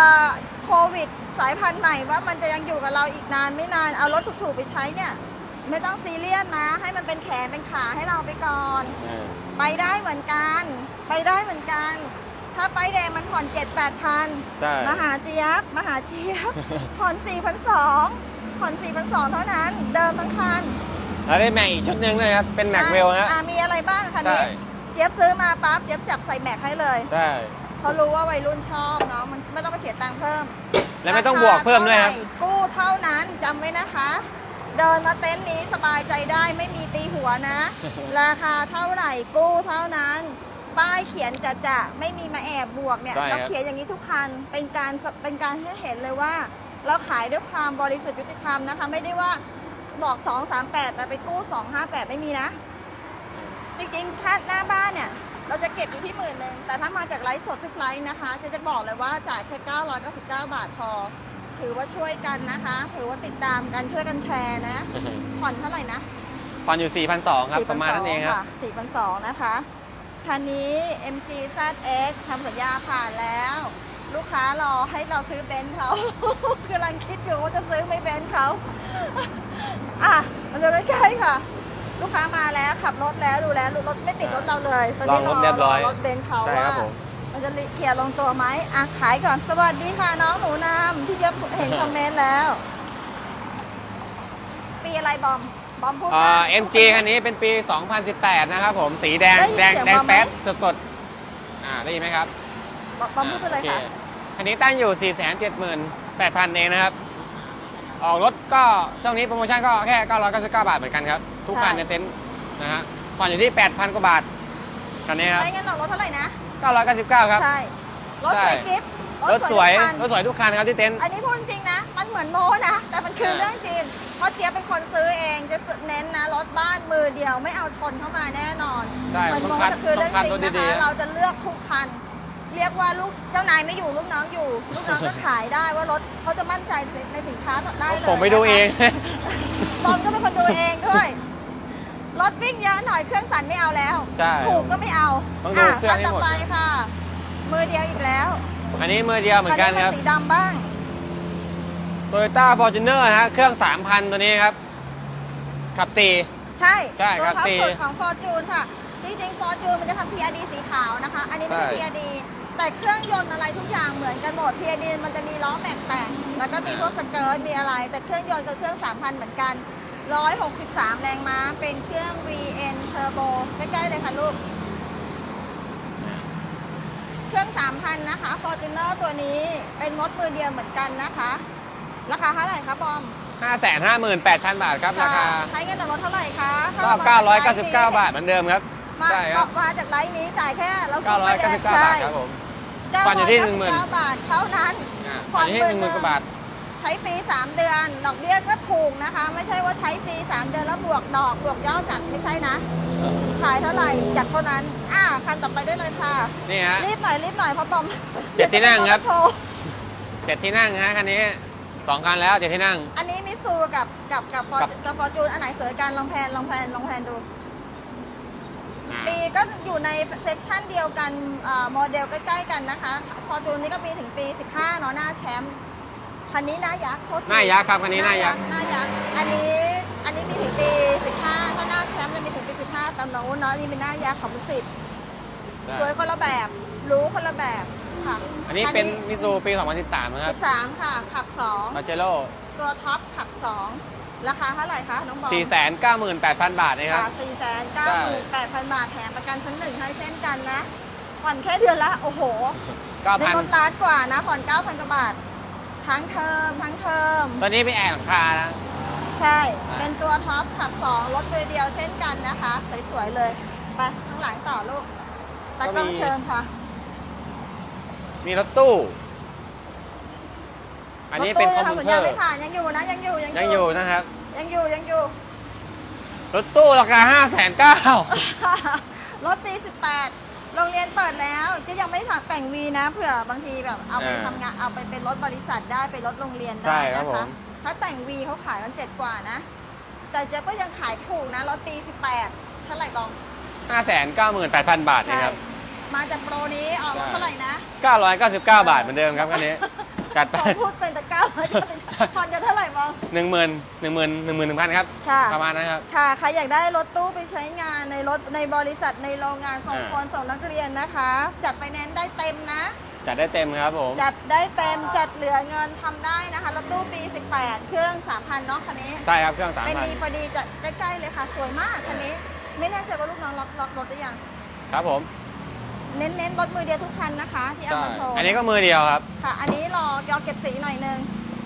S1: โควิดสายพันธุ์ใหม่ว่ามันจะยังอยู่กับเราอีกนานไม่นานเอารถถูกๆไปใช้เนี่ย ไม่ต้องซีเรียสนะ ให้มันเป็นแขนเป็นขาให้เราไปก่อนไปได้เหมือนกัน ไปได้เหมือนกัน ถ้าไปายแดงมันผ่อนเจ็ดแปดพัน
S2: ใช่
S1: มหาเจี๊ยบมหาเจี๊ยบผ่อนสี่พันสอง ผ่อนสี่พันสองเท่านั้น เดิมทั้งคัน
S2: แล้วได้แม็กอีกชุดหนึ่งเลยครับ เป็นแม็กเวลนะ
S1: อะมีอะไรบ้างคัน
S2: ใช่
S1: นี้เจี๊ยบซื้อมาปั๊บเจี๊ยบจับใส่แม็กให้เลย
S2: ใช่
S1: เพราะรู้ว่าวัยรุ่นชอบเนาะมันไม่ต้องไปเสียตังค์เพิ่ม
S2: และไม่ต้องบวกเพิ่มด้วยครับาา
S1: ท่าไหกู้เท่านั้นจำไว้นะคะ เดินมาเต็นท์นี้สบายใจได้ไม่มีตีหัวนะ ราคาเท่าไหร่กู้เท่านั้น ป้ายเขียนจะจะไม่มีมาแอบบวกเนี่ย
S2: ใช่ครับ
S1: เราเขียนอย่างนี้ทุกคันเป็นการเป็นการให้เห็นเลยว่า เราขายด้วยความบริสุทธิ์ยุติธรรมนะคะ ไม่ได้ว่าบอก 2 3 8 แต่ไปกู้ 2 5 8 ไม่มีนะ จริงๆค่าหน้าบ้านเนี่ย เราจะเก็บอยู่ที่หมื่นหนึ่งแต่ถ้ามาจากไลฟ์สดทุกไลฟ์นะคะเจะจะบอกเลยว่าจ่ายแค่999 บาทพอ ถือว่าช่วยกันนะคะ ถือว่าติดตามกันช่วยกันแชร์นะ ผ่อนเท่าไหร่นะ
S2: ผ่อนอยู่ 4,200 ครับ ประมาณนั้นเองครับ
S1: ค่ะ4,200 นะคะ คันนี้ MG ZX ทำสัญญาผ่านแล้ว ลูกค้ารอให้เราซื้อเบนซ์เขากำลังคิดอยู่ว่าจะซื้อไม่เบนซ์เขาอะมาดูใกล้ๆค่ะ ลูกค้ามาแล้วขับรถแล้วดูแล้วรถไม่ติดรถเราเลยตอนนี้
S2: ลองรถเรียบร้อย
S1: รถเบนซ์เขา
S2: ใช่ครับ
S1: ว่า
S2: ผม
S1: มันจะเคลียร์ลงตัวไหมอะขายก่อนสวัสดีค่ะน้องหนูนำที่จะเห็นคอมเมนต์แล้ว ปีอะไรบอมบอมพูด
S2: อ่า
S1: มา
S2: MG คันนี้เป็นปี 2018 นะครับผม สีแดง
S1: ได้ยิน
S2: แดง
S1: เสียง
S2: แดง
S1: มาไหม
S2: แป๊ดสดๆ อ่า ได้ยินไหมครับ
S1: บอมบอมพูดไปเลยค่ะ
S2: อ่าโอ คันนี้ตั้งอยู่ 478,000 เองนะครับ ออกรถก็ช่วงนี้โปรโมชั่นก็แค่ 999 บาทเหมือนกันครับ ทุกคัน
S1: ใช่
S2: ในเต็นท์นะฮะผ่อนอยู่ที่ 8,000 กว่าบาท คันนี้ครับ
S1: ไม่งั้นเรารถเท่าไหร่นะ
S2: 999 ครับ
S1: ใช่ รถสวย
S2: ใช่
S1: กิฟต์
S2: รถสวย
S1: ทุกคัน
S2: รถสวยทุกคันครับที่เต็นท์
S1: อันนี้พูดจริงนะ มันเหมือนโมนะ แต่มันคือ
S2: อ่า
S1: เรื่องจริง เพราะเจี๊ยบเป็นคนซื้อเองจะเน้นนะรถบ้านมือเดียวไม่เอาชนเข้ามาแน่นอน
S2: ใช่
S1: เหมือน
S2: ต้
S1: โม
S2: องคัด
S1: จะคือ
S2: ต้อ
S1: เรื่
S2: ง
S1: อง
S2: คัด
S1: จริ
S2: รงถ
S1: นะ
S2: ดี
S1: คะ
S2: ๆ
S1: เราจะเลือกทุกคัน เรียกว่าลูกเจ้านายไม่อยู่ลูกน้องอยู่ ลูกน้องก็ขายได้ว่ารถเขาจะมั่นใจในสินค้าได้เลย
S2: ผมไปดูเอง
S1: บอมก็เป็นคนดูเองด้วยรถวิ่งเยอะหน่อยเครื่องสั่นไม่เอาแล้ว
S2: ใช่
S1: ถูกก็ไม่เอา
S2: ต้องดูเครื่องให้
S1: ต่อ
S2: หมด
S1: ไปค่ะมือเดียวอีกแล้ว
S2: อันนี้มือเดียวเหมือนกันครับ
S1: สีดำบ้าง
S2: โตโยต้าฟอร์จูเนอร์ฮะเครื่อง3,000ตัวนี้ครับ ขับ4
S1: ใช่
S2: ใช่ครับ
S1: ตัวท็อป
S2: สี
S1: สุดของ Fortune ค่ะจริงๆ Fortune มันจะทำ TRD สีขาวนะคะ อันนี้ไม่ใช่
S2: ใช่
S1: TRD แต่เครื่องยนต์อะไรทุกอย่างเหมือนกันหมด TRD มันจะมีล้อแม็กแต่งแล้วก็มีพวกสเกิร์ตมีอะไร แต่เครื่องยนต์กับเครื่อง 3,000 เหมือนกัน 163 แรงม้า เป็นเครื่อง VN Turbo ใกล้ๆเลยค่ะลูก เครื่อง 3,000 นะคะ Fortuner ตัวนี้เป็นรถมือเดียวเหมือนกันนะคะ ราคาเท่าไหร่คะบอม
S2: 558,000 บาทครับราคา
S1: ใช้เงินออกรถเท่าไหร่คะ
S2: ก็
S1: ถ้เรมจ
S2: 999 บาทเหมือนเดิมครับ
S1: มา
S2: ใช่ครับ
S1: มาจากไลน์นี้จ่ายแค่เราซื้อไป
S2: 999
S1: เลย
S2: บาทครับผม ผ่อนอยู่ที่10,000
S1: บาทเท่านั้น
S2: อ่า
S1: ผ่
S2: อั
S1: อนน
S2: นี้
S1: หมื่
S2: ให้
S1: น
S2: หนึ่งหมื่นกว่าบาท
S1: ใช้ฟรี3 เดือน ดอกเบี้ยก็ถูกนะคะ ไม่ใช่ว่าใช้ฟรี3 เดือนแล้วบวกดอกบวกยอดจัดไม่ใช่นะ ขายเท่าไหร่จัดเท่านั้น อ่าคันต่อไปได้เลยค่ะ
S2: นี่ฮะ
S1: รีบหน่อยรีบหน่อยเพราะบอม
S2: เจ็ดที่นั่งครับ
S1: โชว์
S2: เจ็ดที่นั่งฮะคันนี้สองคันแล้วเจ็ดที่นั่ง
S1: อันนี้มิซูกับกับกับฟอร์
S2: กับ
S1: กับฟอร์จูนอันไหนสวยกันลองแพนลองแพนลองแพนดู
S2: อ่า
S1: ปีก็อยู่ในเซกชันเดียวกันอ่าโมเดลใกล้ๆกันนะคะฟอร์จูนนี่ก็มีถึงปี 15 เนาะหน้าแชมป์คันนี้หน้ายักษ์โทษที
S2: หน้ายักษ์ครับคันนี้หน้ายักษ์
S1: หน้ายักษ์อันนี้อันนี้มีถึงปี 15 ถ้าหน้าแชมป์จะมีถึงปี 15ตามน้องอุ้นเนาะนี่เป็นหน้ายักษ์ของมุสิตสวยคนละแบบรู้คนละแบบค่ะ
S2: อันนี้เป็นมิซูปี 2013 นะครับ
S1: 13 ค่ะขับ
S2: ปาเจโร่
S1: 2ตัวท็อปขับ 2 ราคาเท่าไหร่คะน้องบอล
S2: 498,000 บาทนะครับ
S1: ค่ะ4 9 8 0 0 0บาทแถมประกันชั้นหนึ่งให้เช่นกันนะผ่อนแค่เดือนละโอ้โห ได้ลด
S2: 9,000
S1: ล้านกว่านะผ่อน 9,000 กว่าบาท ทั้งเทอมทั้งเทอม
S2: ตอนนี้เป็นแอร์หลังคานะ
S1: ใช่
S2: อ่า
S1: เป็นตัวท็อปขับ 2 รถมือเดียวเช่นกันนะคะ สวย ๆ เลย ไปข้างหลังต่อลูกตากล้องเชิญค่ะ
S2: มีรถตู้ อันนี้เป็นคอม
S1: รถ
S2: พิ
S1: ตู้
S2: วเตอ
S1: ยัง
S2: ร์
S1: ไม่ผ่านยังอยู่นะยังอยู่ยัง
S2: ยังอยู่นะครับ
S1: ยังอยู่ยังอยู่
S2: รถตู้ราคา5,900
S1: รถปี18โรงเรียนเปิดแล้วจะยังไม่ถักแต่งวีนะเผื่อบางทีแบบเอาไป
S2: อ่า
S1: ทำงานเอาไปเป็นรถบริษัทได้เป็นรถโรงเรียน
S2: ใช่
S1: ได้
S2: ครับ
S1: นะ
S2: ผ
S1: คะ
S2: ม
S1: ถ้าแต่งวีเขาขายกันเจ็ดกว่านะ แต่เจ๊ก็ยังขายถูกนะรถปี18เท่าไหร่กอง
S2: 598,000บาทนะครับ
S1: มาจากโปรนี้ออกรถเท่าไหร่นะ
S2: 999 บาทเหมือนเดิมครับคันนี้ จัดไป
S1: ขอพูดเป็นตะกร้าไว้ผ่อนจะเท่าไหร่มอง
S2: 1 0 0 0 0 1 0 0 0 0 1 1 0 0 0ครับ
S1: ค่ะ
S2: ประมาณนั้นครับ
S1: ค่ะใครอยากได้รถตู้ไปใช้งานในรถในบริษัทในโรงงานส่ง
S2: อ่า
S1: คนส่งนักเรียนนะคะ จัดไฟแนนซ์ได้เต็มนะ
S2: จัดได้เต็มครับผม
S1: จัดได้เต็ม จัดเหลือเงินทำได้นะคะรถตู้ปี 18 เครื่อง 3,000เนาะคันนี้
S2: ใช่ครับ เครื่อง
S1: เป็นดี
S2: 3,000
S1: พอดีจะใกล้ๆเลยค่ะ สวยมากคันนี้ ไม่แน่ใจว่าลูกน้องล็อกล็อกรถได้ยัง
S2: ครับผม
S1: เน้นเน้นรถมือเดียวทุกคันนะคะที่เอา
S2: ใช่
S1: มาโชว์
S2: อันนี้ก็มือเดียวครับ
S1: ค่ะ อันนี้รอรอเก็บสีหน่อยนึง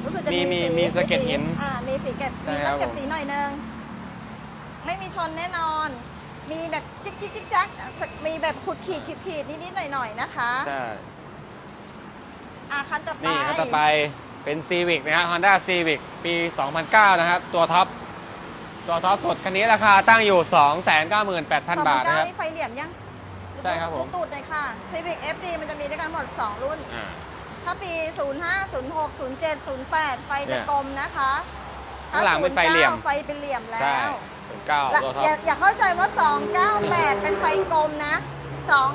S1: รู้สึกจะ
S2: มี
S1: มี
S2: มี
S1: สี
S2: มีสะเก็ดหิน
S1: อ่ามีสีเก็บ
S2: ใช่
S1: มี
S2: ครั
S1: ต้อบงเก็บ
S2: ผม
S1: สีหน่อยนึงไม่มีชนแน่นอน มีแบบจิ๊กจิ๊กจิ๊กจักมีแบบขุดขีดขีดขีดนิดๆหน่อยๆนะคะ
S2: ใช่
S1: อะคันต่อไป
S2: นี่คันต่อไปเป็น Civic นะครับ Honda Civic ปี 2009 นะครับ ตัวท็อป ตัวท็อปสุดคันนี้ราคาตั้งอยู่ 298,000 บาทนะครับ
S1: นี่ไฟเหลี่ยมยัง
S2: ใช่ครับผม
S1: ดูตูดเลยค่ะ Civic FD มันจะมีด้วยกันหมด 2 รุ่น
S2: อ่า
S1: ถ้าปี 05 06 07 08 ไฟ
S2: เนี่
S1: จะ
S2: ย
S1: กลมนะคะ
S2: ข้างหลังเป็นไฟเหลี่ยม
S1: 09ไฟเป็นเหลี่ยมแล้
S2: ใช่
S1: ว
S2: 09
S1: และ
S2: ตัวท็อ
S1: อย่า
S2: ป
S1: อย่าเข้าใจว่า 298 เป็นไฟกลมนะ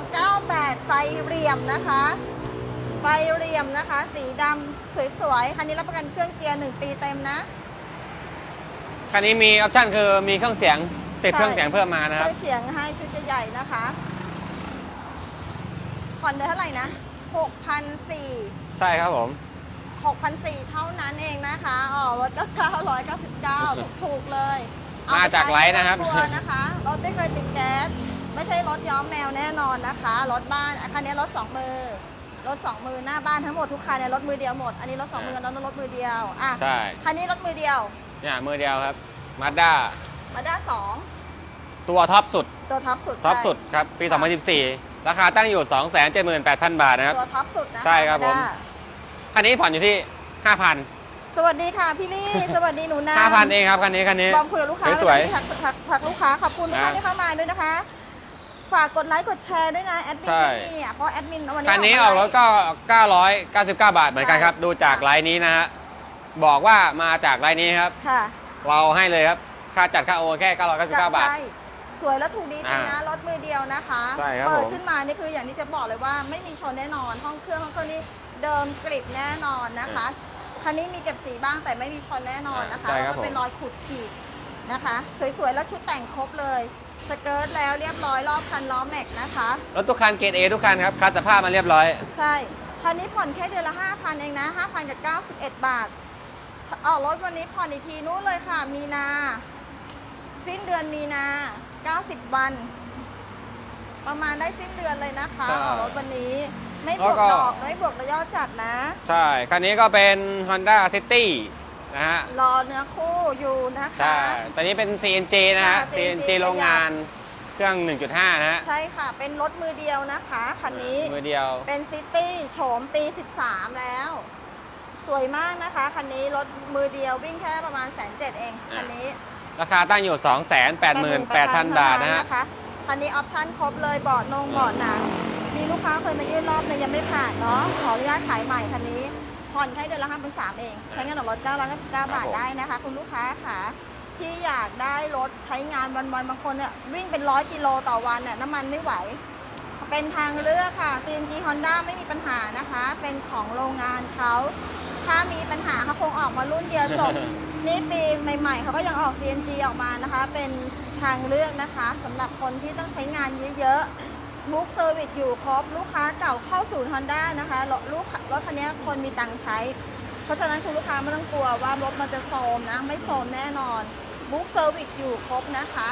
S1: 298 ไฟเหลี่ยมนะคะ ไฟเหลี่ยมนะคะ สีดำสวยๆ คันนี้รับประกันเครื่องเกียร์ 1 ปีเต็มนะ
S2: คันนี้มีออปชั่นคือมีเครื่องเสียงติด
S1: ใช่
S2: เครื่องเสียงเพิ่มมานะ
S1: เค
S2: ครับ
S1: รื่องเสียงให้ชุดใหญ่ๆนะคะ ผ่อนเดือนเท่าไหร่นะ6,400
S2: ใช่ครับผม
S1: 6,400 เท่านั้นเองนะคะอ๋อรถก็999 ถูกๆเลยเอ
S2: มา
S1: ป
S2: จาก
S1: ใช้
S2: ไลฟ์นะครับ
S1: ใทัวร์นะคะ รถไม่เคยติดแก๊ส ไม่ใช่รถย้อมแมวแน่นอนนะคะ รถบ้านคันนี้รถสองมือ รถสองมือหน้าบ้านทั้งหมดทุกคันเนี่ยรถมือเดียวหมด อันนี้รถสองมือแล้วรถมือเดียว อะ
S2: ใช่
S1: คันนี้รถมือเดียว
S2: เนี่ยมือเดียวครับ Mazda
S1: มาด้าสอง
S2: ตัวท็อปสุด
S1: ตัวท็อปสุด
S2: ท็อปสุด
S1: ใช่
S2: ครับปี2014 ราคาตั้งอยู่ 278,000 บาทนะครับ
S1: ตัวท็อปสุดนะคะ
S2: ใช่ครับผม
S1: Mazda
S2: คันนี้ผ่อนอยู่ที่ 5,000
S1: สวัสดีค่ะพี่ลี่ สวัสดีหนูนา
S2: 5,000 เองครับคันนี้คันนี้
S1: บอมคุยกับลูกค้า
S2: สวย
S1: ๆ ทักทักทักลูกค้าขอบคุณทุกท่าน
S2: นะ
S1: ที่เข้ามาด้วยนะคะ ฝากกดไลค์กดแชร์ด้วยนะแอดมิน
S2: ใช่
S1: ไม่มีอะเพราะแอดมินวันนี้
S2: คันนี้ออกรถก็ 999 บาทเหมือนกันครับ ดูจากไลน์นี้นะฮะบอกว่ามาจากไลน์นี้ครับ
S1: ค่ะ
S2: เราให้เลยครับ ค่าจัดค่าโอนแค่ 999 บาท
S1: ใช่ สวยและถูกดีจริงนะ
S2: อ่าร
S1: ถมือเดียวนะคะ
S2: ใช่ครับ
S1: เปิด
S2: ผม
S1: ขึ้นมานี่คืออย่างที่จะบอกเลยว่าไม่มีชนแน่นอน ห้องเครื่องห้องเครื่องนี้เดิมกริบแน่นอนนะคะคันนี้มีเก็บสีบ้างแต่ไม่มีชนแน่นอนนะคะ
S2: ใช่
S1: เพ
S2: ครับ
S1: ราะมันเป็น
S2: ผม
S1: รอยขูดขีดนะคะ สวยๆแล้วชุดแต่งครบเลยสเกิร์ตแล้วเรียบร้อยรอบคันล้อแม็กนะคะ
S2: รถทุกคันเกรด A ทุกคันครับคัดสภาพมาเรียบร้อย
S1: ใช่คันนี้ผ่อนแค่เดือนละ 5,000 เองนะ 5,000กับ91 บาทออกรถวันนี้ผ่อนอีกทีนู้นเลยค่ะ มีนา สิ้นเดือนมีนา 90 วัน ประมาณได้สิ้นเดือนเลยนะคะ
S2: ใช่
S1: ออกรถวันนี้ ไม่บวก
S2: แล้วก็
S1: ดอกไม่บวกระยอดจัดนะ
S2: ใช่ คันนี้ก็เป็น Honda City นะฮะ
S1: รอเนื้อคู่อยู่นะคะ
S2: ใช่ ตอนนี้เป็น CNG นะฮะ
S1: ค่ะ CNG
S2: CNG โรงงาน เครื่อง 1.5 นะฮะ
S1: ใช่ค่ะ เป็นรถมือเดียวนะคะคันนี้
S2: มือเดียว
S1: เป็นซิตี้โฉมปี 13 แล้ว สวยมากนะคะ คันนี้รถมือเดียววิ่งแค่ประมาณแสนเจ็ดเองคันนี้
S2: ราคาตั้งอยู่ 288,000 บาทนะฮะ
S1: คันนี้ออปชั่นครบเลยเบาะนงเบาะหนัง มีลูกค้าเคยมายื่นรอบนึงยังไม่ผ่านเนาะขออนุญาตขายใหม่คันนี้ผ่อนแค่เดือนละห้าพันสามเองใช้เงินออกรถ9 9 9บาทได้นะคะ คุณลูกค้าค่ะที่อยากได้รถใช้งานวันๆบางคนเนี่ยวิ่งเป็นร้อยกิโลต่อวันเนี่ยน้ำมันไม่ไหว เป็นทางเลือกค่ะ CNG Honda ไม่มีปัญหานะคะ เป็นของโรงงานเขาถ้ามีปัญหาเขาคงออกมารุ่นเดียวจบ นี่ปีใหม่ ๆเขาก็ยังออก CNG ออกมานะคะ เป็นทางเลือกนะคะสำหรับคนที่ต้องใช้งานเยอะๆบุ๊กเซอร์วิสอยู่ครบ ลูกค้าเก่าเข้าศูนย์ Honda นะคะรถลูกรถคันนี้คนมีตังค์ใช้ เพราะฉะนั้นคุณลูกค้าไม่ต้องกลัวว่ารถมันจะโซมนะ ไม่โซมแน่นอนบุ๊กเซอร์วิสอยู่ครบนะคะ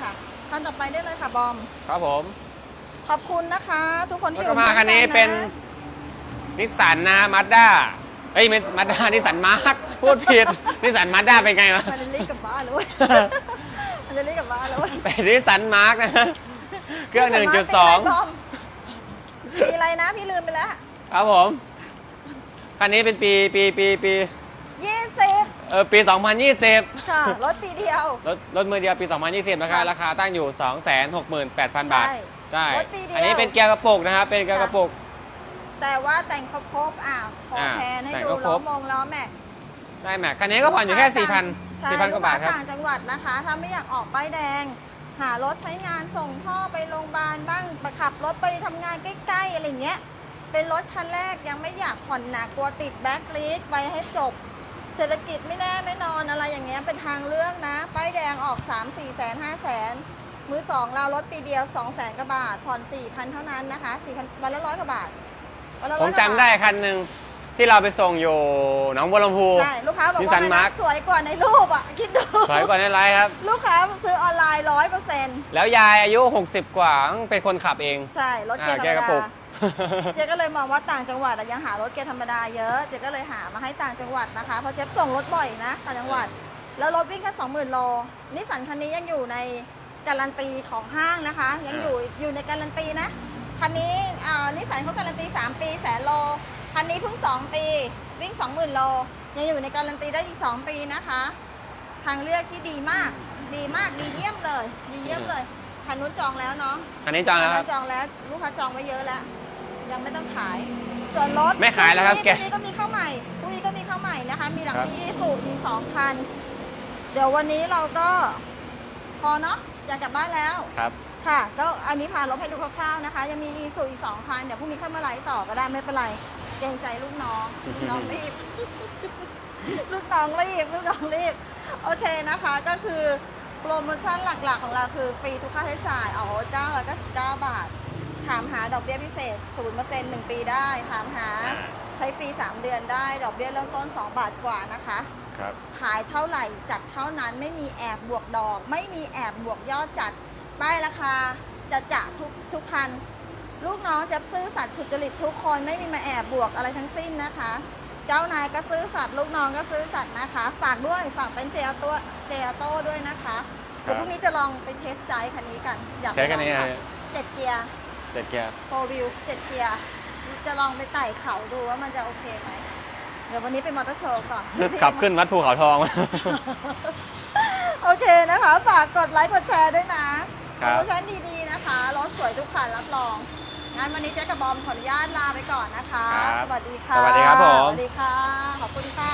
S1: ค่ะท่านต่อไปได้เลยค่ะบอม
S2: ครับผม
S1: ขอบคุณนะคะ ทุกคน
S2: แล้ว
S1: ที่
S2: ก็มา
S1: อยู่
S2: คันนี้
S1: ข้งๆะ
S2: เป็นนิสสันนะมาด้าเอ้ยไม่มาด้านิสสันมาร์ค พูดผิดนิสสันมาด้าเป็นไงวะ
S1: มันจะรีบกลับบ้านเลยเว้ยมันจะรีบกลับบ้านเลยเว้ย
S2: เป็นนิสสันมาร์คนะฮะเครื่อง
S1: มีอะไรบอม
S2: 1.2
S1: มีอะไรนะพี่ลืมไปแล้ว
S2: ครับผม คันนี้เป็นปีปีปีปี
S1: ยี่สิบ
S2: เออปี 2020
S1: ค่ะรถปีเดียว
S2: รถรถมือเดียวปี 2020นะคะ
S1: ค่ะ
S2: ราคาตั้งอยู่ 268,000 บาท
S1: ใช่
S2: ใช่
S1: รถปีเดียว
S2: อันนี้เป็นเกียร์กระปุกนะครับ เป็นเกียร์กระปุก
S1: แต่ว่าแต่งครบๆอะขอ
S2: อ่า
S1: แพนให้
S2: แต่ง
S1: ดู
S2: คร
S1: ล้อบมงล้อแม็ก
S2: ได้แม็กคันนี้ก็ผ่อนอยู่แค่ 4,000
S1: ใช่
S2: 4,000กว่าบาทครับ
S1: ลูค้ต่างจังหวัดนะคะ ถ้าไม่อยากออกป้ายแดง หารถใช้งานส่งพ่อไปโรงพยาบาลบ้างไปขับรถไปทำงานใกล้ๆอะไรเงี้ย เป็นรถคันแรกยังไม่อยากผ่อนหนักกลัวติดแบ็คลิสไปให้จบ เศรษฐกิจไม่แน่ไม่นอนอะไรอย่างเงี้ยเป็นทางเลือกนะ ป้ายแดงออก 3 4แสน5แสนมือสองเรารถปีเดียว2แสนกว่าบาทผ่อน4,000เท่านั้นนะคะ4,000วันละร้อยกว่าบาทวันละ
S2: ผ
S1: ร้อ
S2: ม
S1: ยกว่า
S2: จำ
S1: บาท
S2: ได้คันหนึ่ง ที่เราไปส่งอยู่หนองบัวลำพู
S1: ใช่ ลูกค้าบอก
S2: นิส
S1: ว่า
S2: สัน
S1: อะไร
S2: มาร์
S1: นะ
S2: ค
S1: สวยกว่าในรูปอะ คิดดู
S2: สวยกว่าในไลฟ์ครับ
S1: ลูกค้าซื้อออนไลน์ร้อยเปอร์เซ็นต์
S2: แล้วยายอายุ 60 กว่าเป็นคนขับเอง
S1: ใช่รถเกียร์ธร
S2: แก
S1: รม
S2: กระปุ
S1: ดากเจ๊ก็เลยมองว่าต่างจังหวัดอะยังหารถเกียร์ธรรมดาเยอะ เจ๊ก็เลยหามาให้ต่างจังหวัดนะคะ เพราะเจ๊ส่งรถบ่อยนะต่างจังหวัด แล้วรถวิ่งแค่สองหมื่นโลนิสสันคันนี้ยังอยู่ในการันตีของห้างนะคะ ยังอยู่อยู่ในการันตีนะ คันนี้อ่านิสสันเขาการันตี 3 ปีแสนโล คันนี้เพิ่ง 2 ปี วิ่ง 20,000 โล ยังอยู่ในการันตีได้อีก 2 ปีนะคะ ทางเลือกที่ดีมาก ดีมาก ดีเยี่ยมเลย ดีเยี่ยมเลยคันนู้นจองแล้วเนาะ
S2: อันนี้จองแล้วครับ
S1: คันนู้นจองแล้ว ลูกค้าจองไว้เยอะแล้ว ยังไม่ต้องขาย ส่วนรถ
S2: ไม่ขายแล้วครับ
S1: พง
S2: แก
S1: นี้ก็มีเข้าใหม่พรุ่งนี้ก็มีเข้าใหม่นะคะ มีหลัง
S2: ครับ
S1: ที่สูอีกสองคัน เดี๋ยววันนี้เราก็พอเนาะ อยากกลับบ้านแล้ว
S2: ครับ
S1: ค่ะ ก็อันนี้พารถให้ดูคร่าวๆนะคะ ยังมีอีสูอีกสองคัน เดี๋ยวพรุ่งนี้ค่อยมาไลฟ์ต่อก็ได้ไม่เป็นไรเกรงใจลูกน้องลูกน้องรีบ ลูกน้องรีบลูกน้องรีบ โอเคนะคะ ก็คือโปรโมชั่นหลักๆ ของเราคือฟรีทุกค่าใช้จ่ายเอาเก้าร้อยเก้าสิบเก้าบาท ถามหาดอกเบี้ยพิเศษศูนย์เปอร์เซ็นต์หนึ่งปีได้ ถามหา
S2: อ่า
S1: ใช้ฟรีสามเดือนได้ ดอกเบี้ยเริ่มต้นสองบาทกว่านะคะ
S2: ครับ
S1: ขายเท่าไหร่จัดเท่านั้นไม่มีแอบบวกดอก ไม่มีแอบบวกยอดจัด ป้ายราคาจะจะทุกทุกคัน ลูกน้องจะซื่อสัตย์สุจริตทุกคนไม่มีมาแอบบวกอะไรทั้งสิ้นนะคะ เจ้านายก็ซื่อสัตย์ลูกน้องก็ซื่อสัตย์นะคะ ฝากด้วยฝากเต็นท์เจลตัวเจลโต้ด้วยนะคะเดี๋ยวพรุ่งนี้จะลองไปเทสไดรฟ์คันนี้กันอยาก
S2: ใช้คันนี้
S1: ไปลอง
S2: ฮะ
S1: ขับเจ็ดเกียร์
S2: เจ็ดเกียร์
S1: โฟวิวเจ็ดเกียร์จะลองไปไต่เขาดูว่ามันจะโอเคไหมเดี๋ยววันนี้ไปมอเตอร์โชว์ก่อน
S2: ขับขึ้นวัดภูเขาทอง
S1: โอเคนะคะ ฝากกดไลค์กดแชร์ด้วยนะ
S2: ครั
S1: โปร
S2: บ
S1: โมชั่นดีๆนะคะ รถสวยทุกคันรับรอง งั้นวันนี้เจ๊กับบอมขออนุญาตลาไปก่อนนะคะ
S2: ครับ
S1: สวัสดีค่ะ
S2: สวัสดีครับผม
S1: สวัสดีค่ะ ขอบคุณค่ะ